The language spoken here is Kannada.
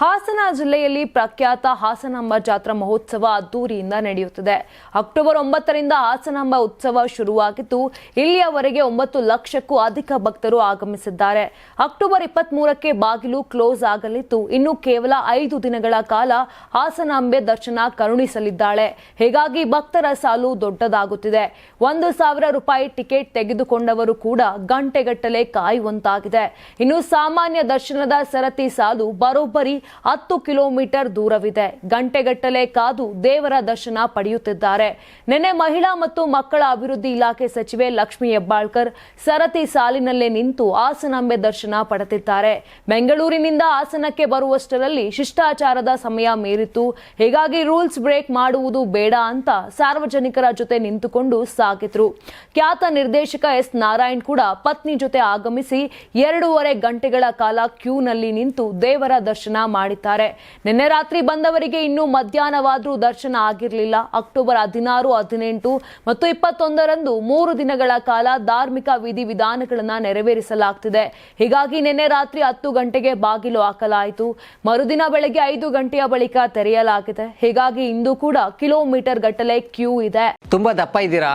ಹಾಸನ ಜಿಲ್ಲೆಯಲ್ಲಿ ಪ್ರಖ್ಯಾತ ಹಾಸನಾಂಬ ಜಾತ್ರಾ ಮಹೋತ್ಸವ ಅದ್ದೂರಿಯಿಂದ ನಡೆಯುತ್ತಿದೆ. ಅಕ್ಟೋಬರ್ ಒಂಬತ್ತರಿಂದ ಹಾಸನಾಂಬ ಉತ್ಸವ ಶುರುವಾಗಿದ್ದು, ಇಲ್ಲಿಯವರೆಗೆ ಒಂಬತ್ತು ಲಕ್ಷಕ್ಕೂ ಅಧಿಕ ಭಕ್ತರು ಆಗಮಿಸಿದ್ದಾರೆ. ಅಕ್ಟೋಬರ್ ಇಪ್ಪತ್ತ್ ಮೂರಕ್ಕೆ ಬಾಗಿಲು ಕ್ಲೋಸ್ ಆಗಲಿದ್ದು, ಇನ್ನು ಕೇವಲ ಐದು ದಿನಗಳ ಕಾಲ ಹಾಸನಾಂಬೆ ದರ್ಶನ ಕರುಣಿಸಲಿದ್ದಾಳೆ. ಹೀಗಾಗಿ ಭಕ್ತರ ಸಾಲು ದೊಡ್ಡದಾಗುತ್ತಿದೆ. ಒಂದು ಸಾವಿರ ರೂಪಾಯಿ ಟಿಕೆಟ್ ತೆಗೆದುಕೊಂಡವರು ಕೂಡ ಗಂಟೆಗಟ್ಟಲೆ ಕಾಯುವಂತಾಗಿದೆ. ಇನ್ನು ಸಾಮಾನ್ಯ ದರ್ಶನದ ಸರತಿ ಸಾಲು ಬರೋಬ್ಬರಿ ಹತ್ತು ಕಿಲೋಮೀಟರ್ ದೂರವಿದೆ. ಗಂಟೆಗಟ್ಟಲೆ ಕಾದು ದೇವರ ದರ್ಶನ ಪಡೆಯುತ್ತಿದ್ದಾರೆ. ನಿನ್ನೆ ಮಹಿಳಾ ಮತ್ತು ಮಕ್ಕಳ ಅಭಿವೃದ್ಧಿ ಇಲಾಖೆ ಸಚಿವೆ ಲಕ್ಷ್ಮೀ ಹೆಬ್ಬಾಳ್ಕರ್ ಸರತಿ ಸಾಲಿನಲ್ಲೇ ನಿಂತು ಹಾಸನಾಂಬೆ ದರ್ಶನ ಪಡೆದಿದ್ದಾರೆ. ಬೆಂಗಳೂರಿನಿಂದ ಹಾಸನಕ್ಕೆ ಬರುವಷ್ಟರಲ್ಲಿ ಶಿಷ್ಟಾಚಾರದ ಸಮಯ ಮೀರಿತು ಹೀಗಾಗಿ ರೂಲ್ಸ್ ಬ್ರೇಕ್ ಮಾಡುವುದು ಬೇಡ ಅಂತ ಸಾರ್ವಜನಿಕರ ಜೊತೆ ನಿಂತುಕೊಂಡು ಸಾಗಿದ್ರು. ಖ್ಯಾತ ನಿರ್ದೇಶಕ ಎಸ್. ನಾರಾಯಣ್ ಕೂಡ ಪತ್ನಿ ಜೊತೆ ಆಗಮಿಸಿ ಎರಡೂವರೆ ಗಂಟೆಗಳ ಕಾಲ ಕ್ಯೂನಲ್ಲಿ ನಿಂತು ದೇವರ ದರ್ಶನ ಮಾಡಿದ್ದಾರೆ. ನಿನ್ನೆ ರಾತ್ರಿ ಬಂದವರಿಗೆ ಇನ್ನೂ ಮಧ್ಯಾಹ್ನವಾದರೂ ದರ್ಶನ ಆಗಿರಲಿಲ್ಲ. ಅಕ್ಟೋಬರ್ ಹದಿನಾರು, ಹದಿನೆಂಟು ಮತ್ತು ಇಪ್ಪತ್ತೊಂದರಂದು ಮೂರು ದಿನಗಳ ಕಾಲ ಧಾರ್ಮಿಕ ವಿಧಿವಿಧಾನಗಳನ್ನು ನೆರವೇರಿಸಲಾಗ್ತಿದೆ. ಹೀಗಾಗಿ ನಿನ್ನೆ ರಾತ್ರಿ ಹತ್ತು ಗಂಟೆಗೆ ಬಾಗಿಲು ಹಾಕಲಾಯಿತು. ಮರುದಿನ ಬೆಳಗ್ಗೆ ಐದು ಗಂಟೆಯ ಬಳಿಕ ತೆರೆಯಲಾಗಿದೆ. ಹೀಗಾಗಿ ಇಂದು ಕೂಡ ಕಿಲೋಮೀಟರ್ ಗಟ್ಟಲೆ ಕ್ಯೂ ಇದೆ. ತುಂಬಾ ದಪ್ಪ ಇದ್ದೀರಾ?